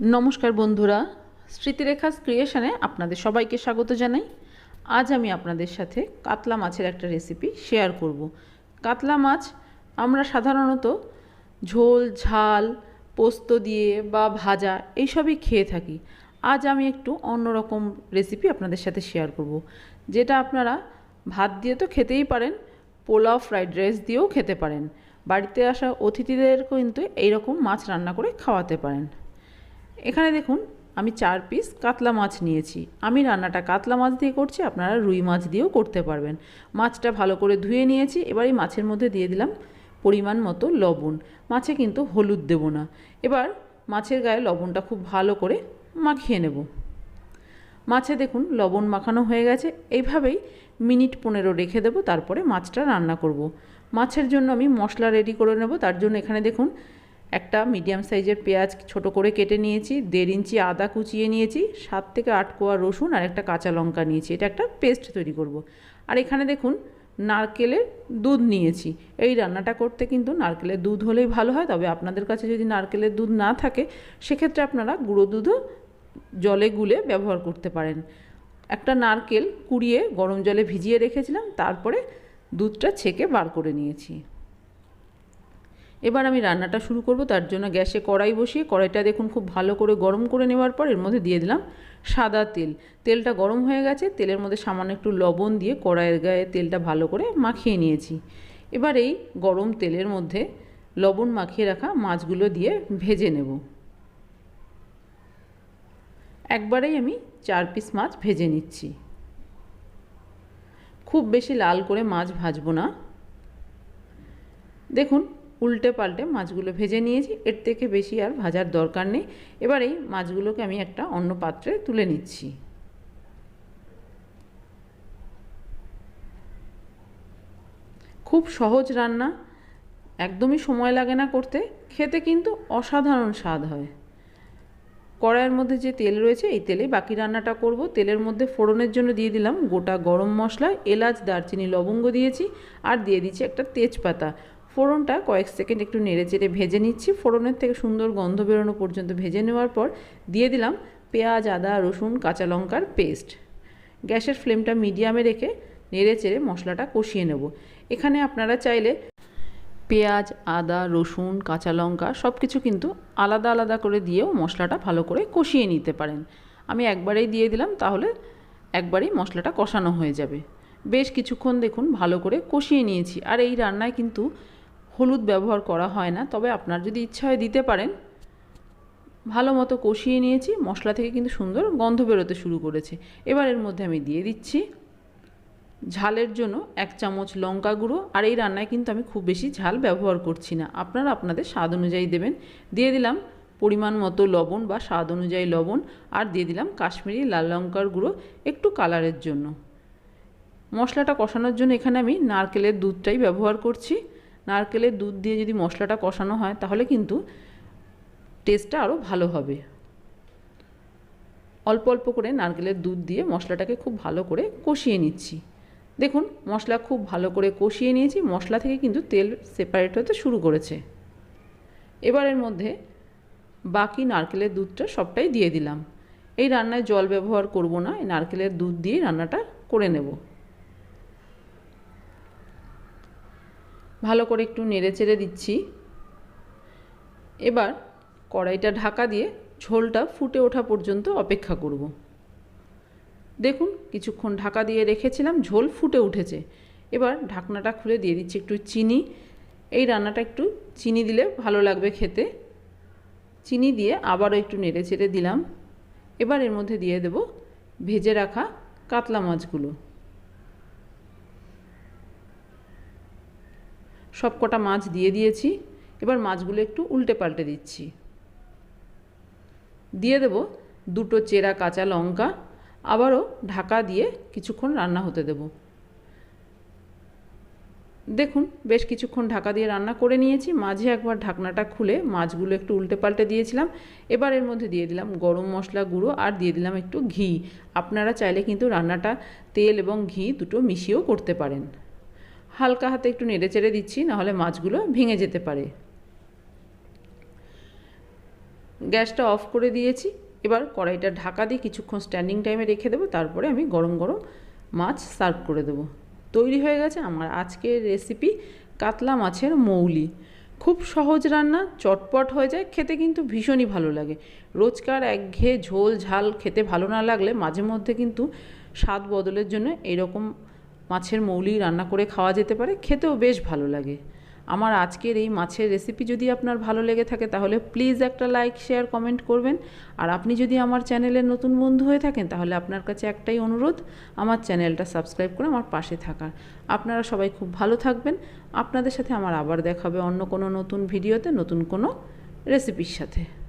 নমস্কার বন্ধুরা, স্মৃতিরেখাস ক্রিয়েশনে আপনাদের সবাইকে স্বাগত জানাই। আজ আমি আপনাদের সাথে কাতলা মাছের একটা রেসিপি শেয়ার করব। কাতলা মাছ আমরা সাধারণত ঝোল, ঝাল, পোস্ত দিয়ে বা ভাজা এইসবই খেয়ে থাকি। আজ আমি একটু অন্যরকম রেসিপি আপনাদের সাথে শেয়ার করব। যেটা আপনারা ভাত দিয়ে তো খেতেই পারেন, পোলাও ফ্রাইড রাইস দিয়েও খেতে পারেন। বাড়িতে আসা অতিথিদের কিন্তু এইরকম মাছ রান্না করে খাওয়াতে পারেন। এখানে দেখুন, আমি চার পিস কাতলা মাছ নিয়েছি। আমি রান্নাটা কাতলা মাছ দিয়ে করছি, আপনারা রুই মাছ দিয়েও করতে পারবেন। মাছটা ভালো করে ধুয়ে নিয়েছি, এবার এই মাছের মধ্যে দিয়ে দিলাম পরিমাণ মতো লবণ। মাছে কিন্তু হলুদ দেব না। এবার মাছের গায়ে লবণটা খুব ভালো করে মাখিয়ে নেব। মাছে দেখুন, লবণ মাখানো হয়ে গেছে। এইভাবেই মিনিট পনেরো রেখে দেবো, তারপরে মাছটা রান্না করব। মাছের জন্য আমি মশলা রেডি করে নেব, তার জন্য এখানে দেখুন একটা মিডিয়াম সাইজের পেঁয়াজ ছোট করে কেটে নিয়েছি, দেড় ইঞ্চি আদা কুচিয়ে নিয়েছি, সাত থেকে আট কোয়া রসুন আর একটা কাঁচা লঙ্কা নিয়েছি। এটা একটা পেস্ট তৈরি করব। আর এখানে দেখুন নারকেলের দুধ নিয়েছি। এই রান্নাটা করতে কিন্তু নারকেলের দুধ হলেই ভালো হয়, তবে আপনাদের কাছে যদি নারকেলের দুধ না থাকে, সেক্ষেত্রে আপনারা গুঁড়ো দুধও জলে গুলে ব্যবহার করতে পারেন। একটা নারকেল কুড়িয়ে গরম জলে ভিজিয়ে রেখেছিলাম, তারপরে দুধটা ছেঁকে বার করে নিয়েছি। এবার আমি রান্নাটা শুরু করব, তার জন্য গ্যাসে কড়াই বসিয়ে, কড়াইটা দেখুন খুব ভালো করে গরম করে নেওয়ার পর এর মধ্যে দিয়ে দিলাম সাদা তেল। তেলটা গরম হয়ে গেছে, তেলের মধ্যে সামান্য একটু লবণ দিয়ে কড়াইয়ের গায়ে তেলটা ভালো করে মাখিয়ে নিয়েছি। এবার এই গরম তেলের মধ্যে লবণ মাখিয়ে রাখা মাছগুলো দিয়ে ভেজে নেব। একবারেই আমি চার পিস মাছ ভেজে নিচ্ছি। খুব বেশি লাল করে মাছ ভাজবো না। দেখুন উল্টে পাল্টে মাছগুলো ভেজে নিয়েছি। এর থেকে বেশি আর ভাজার দরকার নেই। এবার এই মাছগুলোকে আমি একটা অন্য পাত্রে তুলে নিচ্ছি। খুব সহজ রান্না। একদমই সময় লাগে না করতে। খেতে কিন্তু অসাধারণ স্বাদ হয়। কড়াইয়ের মধ্যে যে তেল রয়েছে, এই তেলে বাকি রান্নাটা করব। তেলের মধ্যে ফোড়নের জন্য দিয়ে দিলাম গোটা গরম মশলা, এলাচ, দারচিনি, লবঙ্গ দিয়েছি। আর দিয়ে দিচ্ছি একটা তেজপাতা। ফোড়নটা কয়েক সেকেন্ড একটু নেড়ে চেড়ে ভেজে নিচ্ছি। ফোড়নের থেকে সুন্দর গন্ধ বেরোনো পর্যন্ত ভেজে নেওয়ার পর দিয়ে দিলাম পেঁয়াজ, আদা, রসুন, কাঁচা লঙ্কার পেস্ট। গ্যাসের ফ্লেমটা মিডিয়ামে রেখে নেড়ে চেড়ে মশলাটা কষিয়ে নেব। এখানে আপনারা চাইলে পেঁয়াজ, আদা, রসুন, কাঁচা লঙ্কা সব কিছু কিন্তু আলাদা আলাদা করে দিয়েও মশলাটা ভালো করে কষিয়ে নিতে পারেন। আমি একবারেই দিয়ে দিলাম, তাহলে একবারেই মশলাটা কষানো হয়ে যাবে। বেশ কিছুক্ষণ দেখুন ভালো করে কষিয়ে নিয়েছি। আর এই রান্নায় কিন্তু হলুদ ব্যবহার করা হয় না, তবে আপনার যদি ইচ্ছা হয় দিতে পারেন। ভালো মতো কষিয়ে নিয়েছি, মশলা থেকে কিন্তু সুন্দর গন্ধ বেরোতে শুরু করেছে। এবার এর মধ্যে আমি দিয়ে দিচ্ছি ঝালের জন্য এক চামচ লঙ্কা গুঁড়ো, আর এই রান্নায় কিন্তু আমি খুব বেশি ঝাল ব্যবহার করছি না। আপনারা আপনাদের স্বাদ অনুযায়ী দেবেন। দিয়ে দিলাম পরিমাণ মতো লবণ বা স্বাদ অনুযায়ী লবণ, আর দিয়ে দিলাম কাশ্মীরি লাল লঙ্কার গুঁড়ো একটু কালারের জন্য। মশলাটা কষানোর জন্য এখানে আমি নারকেলের দুধটাই ব্যবহার করছি। নারকেলের দুধ দিয়ে যদি মশলাটা কষানো হয়, তাহলে কিন্তু টেস্টটা আরও ভালো হবে। অল্প অল্প করে নারকেলের দুধ দিয়ে মশলাটাকে খুব ভালো করে কষিয়ে নিচ্ছি। দেখুন, মশলা খুব ভালো করে কষিয়ে নিয়েছি, মশলা থেকে কিন্তু তেল সেপারেট হতে শুরু করেছে। এবারের মধ্যে বাকি নারকেলের দুধটা সবটাই দিয়ে দিলাম। এই রান্নায় জল ব্যবহার করব না নারকেলের দুধ দিয়ে রান্নাটা করে নেব। ভালো করে একটু নেড়ে চেড়ে দিচ্ছি। এবার কড়াইটা ঢাকা দিয়ে ঝোলটা ফুটে ওঠা পর্যন্ত অপেক্ষা করব। দেখুন, কিছুক্ষণ ঢাকা দিয়ে রেখেছিলাম, ঝোল ফুটে উঠেছে। এবার ঢাকনাটা খুলে দিয়ে দিচ্ছি একটু চিনি। এই রান্নাটা একটু চিনি দিলে ভালো লাগবে খেতে। চিনি দিয়ে আবারও একটু নেড়ে চেড়ে দিলাম। এবার এর মধ্যে দিয়ে দেব ভেজে রাখা কাতলা মাছগুলো। সব কটা মাছ দিয়ে দিয়েছি। এবার মাছগুলো একটু উল্টে পাল্টে দিচ্ছি। দিয়ে দেব দুটো চেরা কাঁচা লঙ্কা, আবারও ঢাকা দিয়ে কিছুক্ষণ রান্না হতে দেব। দেখুন, বেশ কিছুক্ষণ ঢাকা দিয়ে রান্না করে নিয়েছি। মাঝে একবার ঢাকনাটা খুলে মাছগুলো একটু উল্টে পাল্টে দিয়েছিলাম। এবার এর মধ্যে দিয়ে দিলাম গরম মশলা গুঁড়ো আর দিয়ে দিলাম একটু ঘি। আপনারা চাইলে কিন্তু রান্নাটা তেল এবং ঘি দুটো মিশিয়েও করতে পারেন। হালকা হাতে একটু নেড়ে চেড়ে দিচ্ছি, নাহলে মাছগুলো ভেঙে যেতে পারে। গ্যাসটা অফ করে দিয়েছি। এবার কড়াইটা ঢাকা দিয়ে কিছুক্ষণ স্ট্যান্ডিং টাইমে রেখে দেবো, তারপরে আমি গরম গরম মাছ সার্ভ করে দেবো। তৈরি হয়ে গেছে আমার আজকের রেসিপি কাতলা মাছের মৌলি। খুব সহজ রান্না, চটপট হয়ে যায়, খেতে কিন্তু ভীষণই ভালো লাগে। রোজকার একঘেয়ে ঝোল, ঝাল খেতে ভালো না লাগলে মাঝে মধ্যে কিন্তু স্বাদ বদলের জন্য এরকম মাছের মৌলি রান্না করে খাওয়া যেতে পারে, খেতেও বেশ ভালো লাগে। আমার আজকের এই মাছের রেসিপি যদি আপনার ভালো লেগে থাকে, তাহলে প্লিজ একটা লাইক শেয়ার কমেন্ট করবেন। আর আপনি যদি আমার চ্যানেলের নতুন বন্ধু হয়ে থাকেন, তাহলে আপনার কাছে একটাই অনুরোধ, আমার চ্যানেলটা সাবস্ক্রাইব করে আমার পাশে থাকার। আপনারা সবাই খুব ভালো থাকবেন। আপনাদের সাথে আমার আবার দেখা হবে অন্য কোনো নতুন ভিডিওতে নতুন কোনো রেসিপির সাথে।